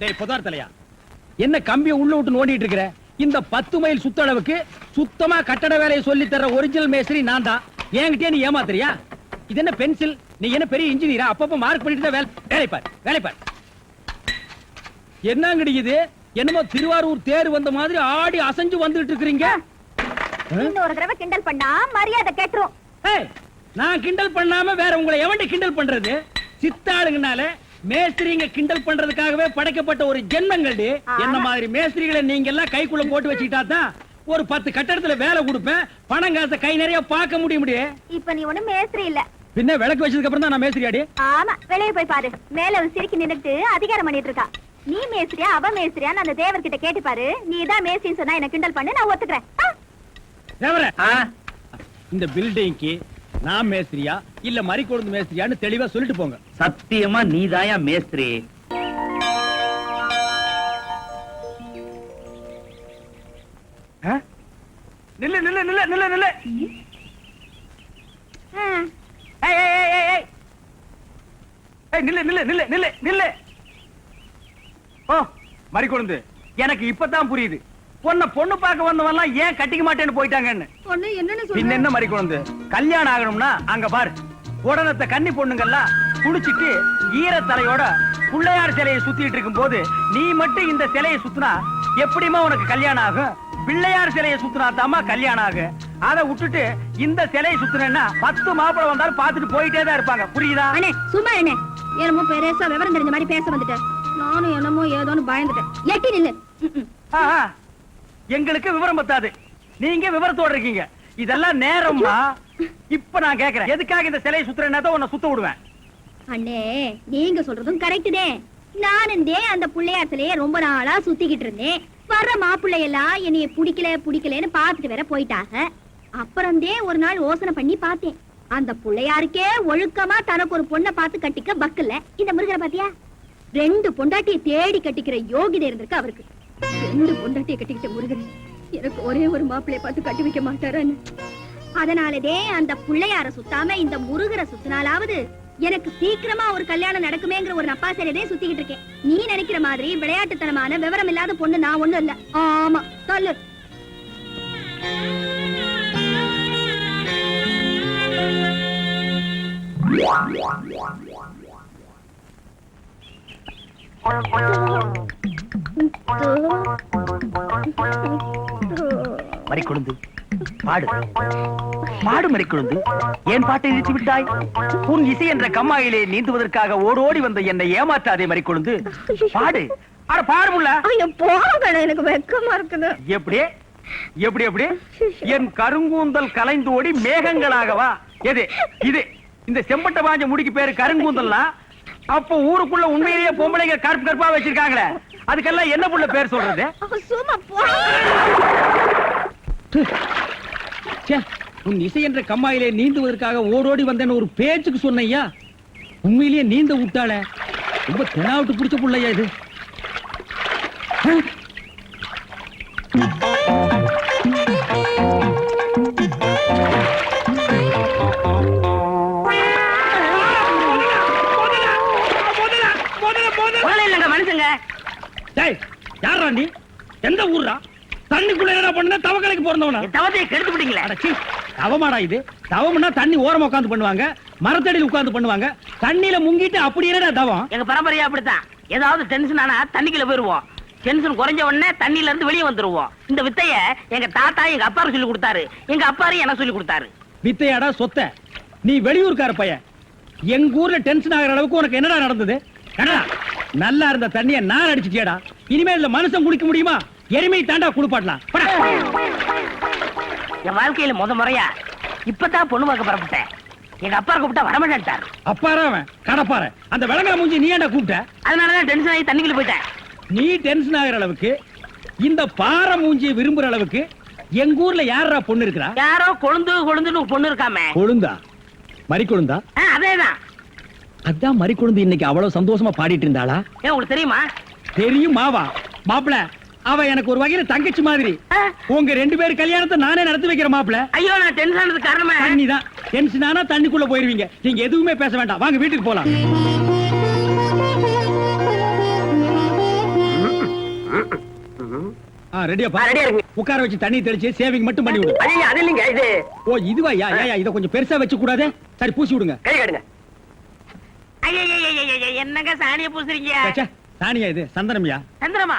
டேய் புதார் தலையா? என்ன கம்பியை உள்ள விட்டு நோண்டிட்டு இருக்கிற? இந்த பத்து மைல் சுத்தளவுக்கு சுத்தமா கட்டட வேலையை சொல்லி தர்ற ஒரிஜினல் மேஸ்திரி நான் தான் என்கிட்டயே நீ ஏமாத்துறியா? இது என்ன பென்சில் நீ என்ன பெரிய இன்ஜினியரா அப்பப்ப மார்க் பண்ணிட்டு தான் வேலை வேலை பார் வேலை பார். என்னங்கடி இது? என்னமோ திருவாரூர் தேர் வந்த மாதிரி ஆடி அசைஞ்சு வந்துட்டு இருக்கிறீங்க. இன்னொரு தடவை கிண்டல் பண்ணா மரியாதை கேட்டுரும். நான் கிண்டல் பண்ணாம வேற உங்களை எவன்டி கிண்டல் பண்றது? சித்தாளுங்கனால மேஸ்திரிங்க கிண்டல் பண்றதுக்காகவே படைக்கப்பட்ட ஒரு ஜென்மங்கள்டி. என்ன மாதிரி மேஸ்திரிகளை நீங்க எல்லாம் கைக்குள்ள போட்டு வச்சுக்கிட்டா தான் ஒரு பத்து கட்டடத்துல வேலை கொடுப்பேன். பணம் காசை கை நிறைய பார்க்க முடிய முடியும் இப்ப நீ ஒண்ணும் மேஸ்திரி இல்ல. பின்ன விளக்கு வச்சதுக்கு அப்புறம் தான் நான் மேஸ்திரியாடி ஆமா வெளியே போய் பாரு. மேல ஒரு சிரிக்கி நின்னுட்டு அதிகாரம் பண்ணிட்டு இருக்கா. நீ மேஸ்திரியா அவ மேஸ்திரியான்னு அந்த தேவர்கிட்ட கேட்டு பாரு. நீ தான் மேஸ்திரின்னு சொன்னா என்ன கிண்டல் பண்ணு நான் ஒத்துக்கிறேன். ஆ, தேவரே, இந்த பில்டிங்க்கு நான் மேஸ்திரியா இல்ல மறி கொழுந்து மேஸ்திரியான்னு தெளிவா சொல்லிட்டு போங்க. சத்தியமா நீதாயா மேஸ்திரி? நில்லு நில்லு நில்லு நில்லு நில்லு. நில்லு நில்லு நில்லு நில்லு நில்லு. ஓ மறி கொழுந்து எனக்கு இப்பதான் புரியுது. பொண்ண பொண்ணு பார்க்க வந்தவன்லாம் ஏன் கட்டிக்க மாட்டேன்னு போயிட்டாங்கன்னு? பொண்ணு என்னன்னு பின்ன என்ன மறி கொழுந்து கல்யாணம் ஆகணும்னா அங்க பாரு. உடனத்த கன்னி பொண்ணுங்கெல்லாம் குளிச்சிட்டு ஈரத்தலையோட பிள்ளையார் சிலையை சுத்திட்டு இருக்கும் போது நீ மட்டும் இந்த சிலையை சுத்தினா எப்படிமா உனக்கு கல்யாணம் ஆகும்? பிள்ளையார் சிலையை சுத்தினா தாமா கல்யாணம் ஆகும். அதை விட்டுட்டு இந்த சிலையை சுத்தினா பத்து மாப்பிளை வந்தாலும் பார்த்துட்டு போயிட்டே தான் இருப்பாங்க. புரியுதா? அண்ணே சும்மா என்ன என்னமோ பெருசா விவரம் தெரிஞ்ச மாதிரி பேச வந்துட்டேன். நானும் என்னமோ ஏதோன்னு பயந்துட்டேன். எட்டி நில்லு. எங்களுக்கு விவரம் பத்தாது. நீங்க விவரத்தோட இருக்கீங்க. இதெல்லாம் நேரம்மா. இப்ப நான் கேக்குறேன். எதுக்காக இந்த சிலையை சுத்துறேன்னா தான் உன்னை சுத்த விடுவேன். அண்ணே நீங்க சொல்றதும் கரெக்ட் தான் அந்த புள்ளையாத்திலேயே ரொம்ப நாளா சுத்திக்கிட்டு இருந்தேன். வர்ற மாப்பிள்ளையெல்லாம் என்னைய பிடிக்கல பிடிக்கலன்னு பாத்துட்டு வேற போயிட்டாங்க. அப்புறம்தே ஒரு நாள் யோசனை பண்ணி பார்த்தேன். அந்த புள்ளையாருக்கே ஒழுக்கமா தனக்கு ஒரு பொண்ணை பார்த்து கட்டிக்க பக்கல்ல இந்த முருகரை பாத்தியா ரெண்டு பொண்டாட்டியை தேடி கட்டிக்கிற யோகிதை இருந்திருக்கு அவருக்கு. ரெண்டு பொண்டாட்டியை கட்டிக்கிட்ட முருகன் எனக்கு ஒரே ஒரு மாப்பிள்ளைய பார்த்து கட்டி வைக்க மாட்டாரான்னு. அதனாலதே அந்த புள்ளையார சுத்தாம இந்த முருகரை சுத்தினாலாவது எனக்கு சீக்கிரமா ஒரு கல்யாணம் நடக்குமேங்கிற ஒரு நப்பாசரையதே சுத்திக்கிட்டு இருக்கேன். நீ நினைக்கிற மாதிரி விளையாட்டுத்தனமான விவரம் இல்லாத பொண்ணு நான் ஒண்ணும் இல்ல. ஆமா சொல்லு. மறி கொடுந்து பாடு. பாடு மறி கொழுந்து ஏன் பாட்டை நிறுத்தி விட்டாய்? உன் இசை என்ற கம்மாயிலே நீந்துவதற்காக ஓடோடி வந்த என்னை ஏமாற்றாதே மறி கொழுந்து பாடு. அட பாடு முல்ல. ஐயோ போங்க எனக்கு வெக்கமா இருக்குது. எப்படி? எப்படி எப்படி? என் கருங்கூந்தல் கலைந்தோடி மேகங்களாகவா எது? இது? இந்த செம்பட்ட பாஞ்ச முடிக்கு பேரு கருங்கூந்தல்னா? அப்ப ஊருக்குள்ள உண்மையிலேயே பொம்பளைங்க கருப்பு கருப்பா வச்சிருக்காங்களே. அதுக்கெல்லாம் என்ன புள்ள பேர் சொல்றது? சும்மா உன் இசை என்ற கம்மாயிலே நீந்துவதற்காக ஓடோடி வந்தேன்னு ஒரு பேச்சுக்கு சொன்னையா உண்மையிலேயே நீந்த விட்டாளே. ரொம்ப தெனாவிட்டு பிடிச்ச புள்ளையா இது. மனுஷங்க. யாரா நீ? எந்த ஊர்ரா தண்ணிக்குள்ள என்ன பண்ண தவக்கலைக்கு பிறந்தவனா? தவத்தையை கெடுத்து விட்டீங்களே அடச்சி, தவமாடா இது. தவம்னா தண்ணி ஓரமா உட்கார்ந்து பண்ணுவாங்க மரத்தடியில் உட்கார்ந்து பண்ணுவாங்க. தண்ணியில முங்கிட்டு அப்படி என்னடா தவம். எங்க பரம்பரையா அப்படித்தான். ஏதாவது டென்ஷன் ஆனா தண்ணிக்குள்ள போயிருவோம். டென்ஷன் குறைஞ்ச உடனே தண்ணில இருந்து வெளியே வந்துருவோம். இந்த வித்தைய எங்க தாத்தா எங்க அப்பாரு சொல்லி கொடுத்தாரு. எங்க அப்பாரு எனக்கு சொல்லி கொடுத்தாரு? வித்தையாடா சொத்த. நீ வெளியூர்கார பையன். எங்க ஊர்ல டென்ஷன் ஆகிற அளவுக்கு உனக்கு என்னடா நடந்தது? நல்லா இருந்த தண்ணிய நான் அடிச்சிட்டியாடா. இனிமே இதுல மனுஷன் குடிக்க முடியுமா? எருமை தாண்டா குளிப்பாட்டலாம். போடா. என் வாழ்க்கையில முத முறையா இப்பதான் பொண்ணு பார்க்க புறப்பட்டேன். எங்க அப்பா கூப்பிட்டா வரமாட்டேன்ட்டாரு அப்பாரா அவன். கடப்பார அந்த விளங்கா மூஞ்சி நீ ஏன்டா கூப்பிட்ட? அதனாலதான் டென்ஷன் ஆகி தண்ணிக்குள்ள போயிட்டேன். நீ டென்ஷன் ஆகிற அளவுக்கு இந்த பாறை மூஞ்சியை விரும்புற அளவுக்கு எங்க ஊர்ல யாரா பொண்ணு இருக்கிறா? யாரோ கொழுந்து கொழுந்துன்னு பொண்ணு இருக்காமே. கொழுந்தா? மறி கொழுந்தா? அதேதான். அதான் மறி கொழுந்து இன்னைக்கு அவ்வளவு சந்தோஷமா பாடிட்டு இருந்தாளா? ஏன் உங்களுக்கு தெரியுமா? தெரியும் மாவா. மாப்பிள அவ எனக்கு ஒரு வகையில தங்கச்சி மாதிரி. உங்க ரெண்டு பேர் கல்யாணத்தை நானே நடத்தி வைக்கிற மாப்பிள ஐயோ நான் டென்ஷன் ஆனதுக்கு காரணமே. தண்ணி தான் டென்ஷன் ஆனா தண்ணிக்குள்ள போயிருவீங்க. நீங்க எதுவுமே பேச வேண்டாம். வாங்க வீட்டுக்கு போலாம். ரெடியா இருக்கு. உட்கார வச்சு தண்ணி தெளிச்சு சேவிங் மட்டும் பண்ணி விடு. ஐயா அது இல்லைங்க இது. ஓ இதுவா? யா யா இத கொஞ்சம் பெருசா வச்சு கூடாதே சரி பூசி விடுங்க. கை காடுங்க என்னங்க சாணிய பூசுறீங்க? ச்சே, சாணியா இது? சந்தனம்யா? சந்திரமா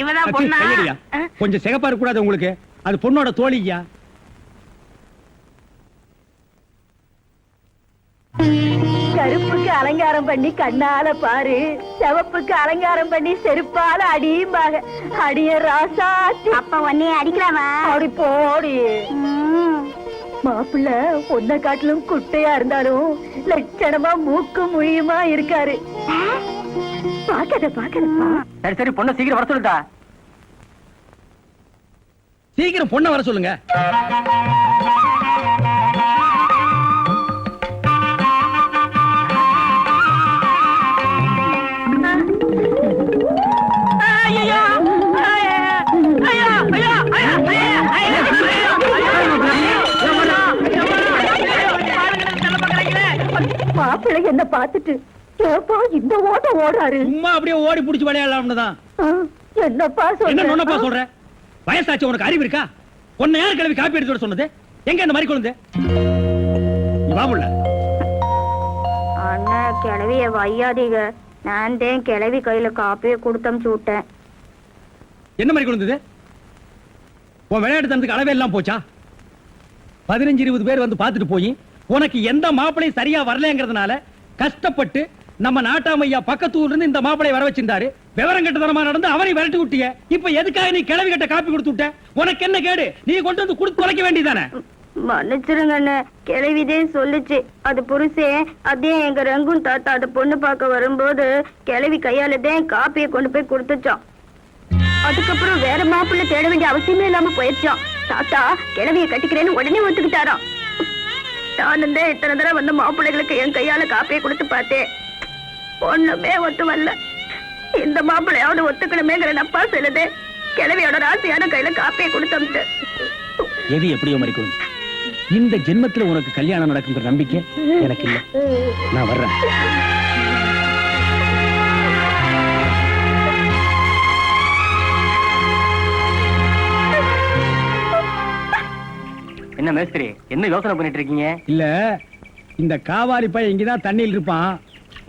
இவதான் பொண்ணா? கொஞ்சம் சிகப்பா இருக்க கூடாது உங்களுக்கு. அது பொண்ணோட தோழியா? கருப்புக்கு அலங்காரம் பண்ணி கண்ணால பாரு. சிவப்புக்கு அலங்காரம் பண்ணி செருப்பால அடியும்பாக. அடிய ராசாத்தி. அப்ப உன்னைய அடிக்கலாமா? அப்படி போடி. மாப்பிள்ள ஒன்ன காட்டிலும் குட்டையா இருந்தாலும் லட்சணமா மூக்கு முழியுமா இருக்காரு. பாக்காத பாக்காதப்பா சரி சரி பொண்ணை சீக்கிரம் வர சொல்லுடா சீக்கிரம் பொண்ணை வர சொல்லுங்க மாப்பிள்ளை என்ன பாத்துட்டு ஏப்பா இந்த ஓட்ட ஓடாரு. சும்மா அப்படியே ஓடி புடிச்சு விளையாடலாம்னு தான் என்னப்பா என்ன நொன்னப்பா சொல்ற? சொல்ற வயசாச்சு உனக்கு அறிவு இருக்கா? உன்னை யார் கிளவி காப்பி எடுத்து வர சொன்னது? எங்க இந்த மாதிரி குழந்தை பாபுள்ள அண்ணா கிளவிய வையாதீங்க. நான் தான் கிளவி கையில காப்பிய கொடுத்தமிச்சு விட்டேன் என்ன மாதிரி குழந்தை உன் விளையாட்டு தனத்துக்கு அளவே எல்லாம் போச்சா? பதினஞ்சு இருபது பேர் வந்து பார்த்துட்டு போய் உனக்கு எந்த மாப்பிளையும் சரியா வரலங்கிறதுனால கஷ்டப்பட்டு நம்ம நாட்டாமையா பக்கத்து ஊர்ல இருந்து இந்த மாப்பிளை வர வச்சிருந்தாரு. விவரம் கெட்டதனமா நடந்து அவரை விரட்டி விட்டிய. இப்ப எதுக்காக நீ கிளவி கட்ட காப்பி கொடுத்து விட்ட? உனக்கு என்ன கேடு? நீ கொண்டு வந்து கொடுத்து தொலைக்க வேண்டியதானே? மன்னிச்சிருங்க அண்ணே. கிளவிதே சொல்லுச்சு. அது புருஷே அதே எங்க ரங்கும் தாத்தா அந்த பொண்ணு பார்க்க வரும்போது கிளவி கையாலதே காப்பியை கொண்டு போய் கொடுத்துச்சான் அதுக்கப்புறம் வேற மாப்பிள்ளை தேட வேண்டிய அவசியமே இல்லாம போயிடுச்சான் தாத்தா கிளவிய கட்டிக்கிறேன்னு உடனே ஒத்துக்கிட்டாராம். நான் இருந்தேன் இத்தனை தடவை வந்து மாப்பிள்ளைகளுக்கு என் கையால காப்பியை கொடுத்து பார்த்தேன். ஒண்ணுமே ஒத்து வரல இந்த மாப்பிள்ளையாவது ஒத்துக்கணுமேங்கிற நப்பா சொல்லுது. கிளவியோட ராசியான கையில காப்பியை கொடுத்தமிட்டு. எது எப்படியோ குழந்தை இந்த ஜென்மத்துல உனக்கு கல்யாணம் நடக்குங்கிற நம்பிக்கை எனக்கு இல்ல. நான் வர்றேன். என்ன மேஸ்திரி என்ன யோசனை பண்ணிட்டு இருக்கீங்க? இல்ல இந்த காவாலி பையன் இங்கதான் தண்ணியில் இருப்பான்.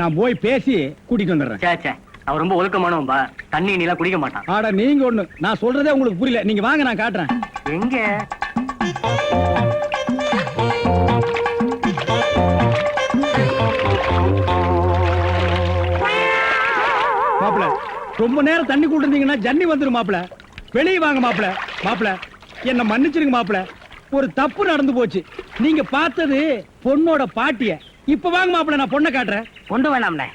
நான் போய் பேசி கூட்டிட்டு வந்துடுறேன். சே சே. அவன் ரொம்ப ஒழுக்கமானவன்பா. தண்ணி நீலாம் குடிக்க மாட்டான். ஆட நீங்க ஒண்ணு. நான் சொல்றதே உங்களுக்கு புரியல. நீங்க வாங்க நான் காட்டுறேன். எங்க? மாப்பிள ரொம்ப நேரம் தண்ணி கூட்டு இருந்தீங்கன்னா ஜன்னி வந்துரும் மாப்பிள. வெளியே வாங்க மாப்பிள. மாப்பிள என்ன மன்னிச்சிருங்க மாப்பிள. ஒரு தப்பு நடந்து போச்சு. நீங்க பார்த்தது பொண்ணோட பாட்டிய. இப்ப வாங்க மாப்பிள நான் பொண்ணை காட்டுறேன். கொண்டு வேணாம்ண்ணே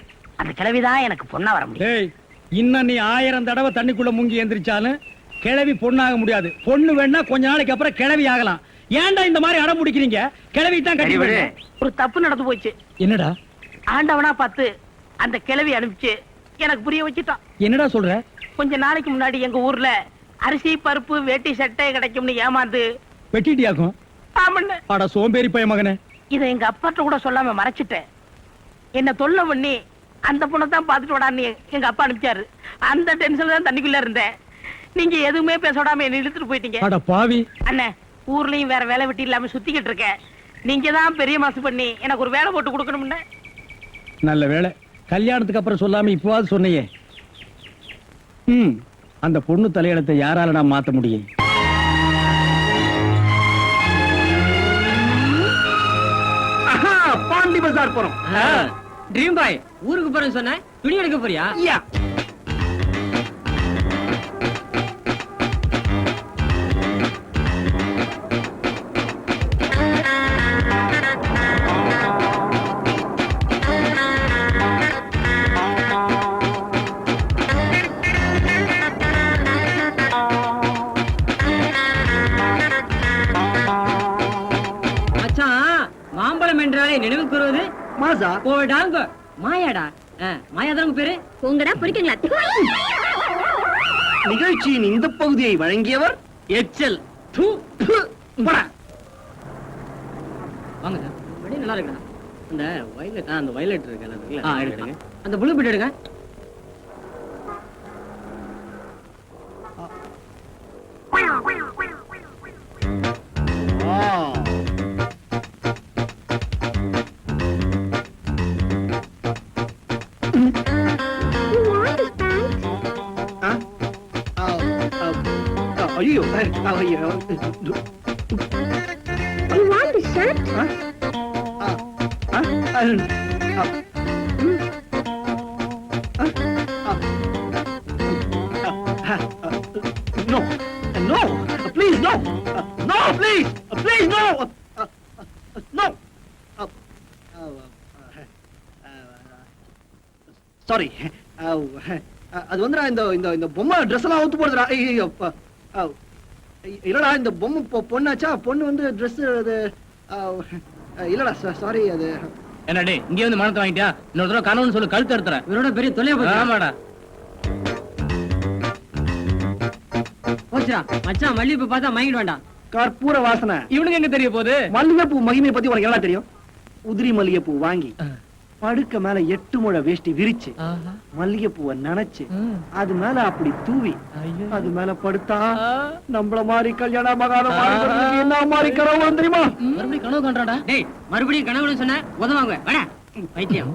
அந்த கிழவிதான் எனக்கு பொண்ணா வர முடியும். டேய் இன்னும் நீ ஆயிரம் தடவை தண்ணிக்குள்ள முங்கி எந்திரிச்சாலும் கிளவி பொண்ணாக முடியாது. பொண்ணு வேணா கொஞ்ச நாளைக்கு அப்புறம் கிளவி ஆகலாம். ஏன்டா இந்த மாதிரி அடம் பிடிக்கிறீங்க? கிளவி தான் கட்டி. விடு. ஒரு தப்பு நடந்து போச்சு. என்னடா? ஆண்டவனா பார்த்து அந்த கிழவி அனுப்பிச்சு எனக்கு புரிய வச்சுட்டான். என்னடா சொல்ற? கொஞ்ச நாளைக்கு முன்னாடி எங்க ஊர்ல அரிசி பருப்பு வேட்டி சட்டை கிடைக்கும்னு ஏமாந்து வெட்டிட்டியாக்கும்? ஆமண்ண. அட சோம்பேறி பைய மகனே. இதை எங்க அப்பாட்ட கூட சொல்லாம மறைச்சிட்டேன். என்ன தொல்லை பண்ணி அந்த பொண்ணை தான் பார்த்துட்டு விடான்னு எங்க அப்பா அனுப்பிச்சாரு. அந்த டென்ஷன்ல தான் தண்ணிக்குள்ள இருந்தேன். நீங்க எதுவுமே பேச விடாம என்ன இழுத்துட்டு போயிட்டீங்க. அட பாவி. அண்ணே ஊர்லயும் வேற வேலை வெட்டி இல்லாம சுத்திக்கிட்டு இருக்கேன். நீங்க தான் பெரிய மனசு பண்ணி எனக்கு ஒரு வேலை போட்டு கொடுக்கணும்னு. நல்ல வேளை கல்யாணத்துக்கு அப்புறம் சொல்லாம இப்பவாது சொன்னையே. ம் அந்த பொண்ணு தலையெழுத்தை யாரால நான் மாத்த முடியும்? பஜார் போறோம். ட்ரீம் பாய் ஊருக்கு போறேன்னு சொன்ன? துணி எடுக்க போறியா? யா ராசா போடாங்க மாயாடா. ஆ, மாயா தான் உங்க பேரு? உங்கடா பிடிக்குங்களா? நிகழ்ச்சியின் இந்த பகுதியை வழங்கியவர் எச்சல் து, து, போடா. வாங்க சார். நல்லா இருக்குடா. அந்த வயலட் அந்த வயலட் எடுங்க. அந்த ப்ளூ பிட் எடுங்க. ஐயோ ஆ, ஆ, ஆ, ஆ, no, no, please, no, no, please, please, no, no. Sorry அது வந்துடா இந்த இந்த பொம்மை ட்ரெஸ் எல்லாம் அவுத்து போடுதுடா. ஐயோ இல்லடா இந்த பொம்மை பொண்ணாச்சா? பொண்ணு வந்து ட்ரெஸ் அது இல்லடா சாரி அது. என்னடே இங்க வந்து மனத்தை வாங்கிட்டியா? இன்னொரு தடவை கனவுன்னு சொல்லு கழுத்து எடுத்துறேன் இவரோட பெரிய தொல்லையா போச்சு. ஆமாடா. போச்சுடா. மச்சான் மல்லிகைப்பூ பார்த்தா மயங்கிட வேண்டாம் கற்பூர வாசனை. இவனுக்கு எங்க தெரிய போகுது? மல்லிகைப்பூ மகிமையை பத்தி உனக்கு என்ன தெரியும்? உதிரி மல்லிகைப்பூ வாங்கி. படுக்க மேல எட்டு முழ வேஷ்டி விரிச்சு மல்லிகைப்பூவை நனைச்சு அது மேல அப்படி தூவி அது மேல படுத்தா நம்மள மாதிரி கல்யாண மகான என்ன மாதிரி கனவு தெரியுமா? மறுபடியும் கனவு காண்றாடா? டேய் மறுபடியும் கனவுன்னு சொன்ன உதவாங்க பைத்தியம்.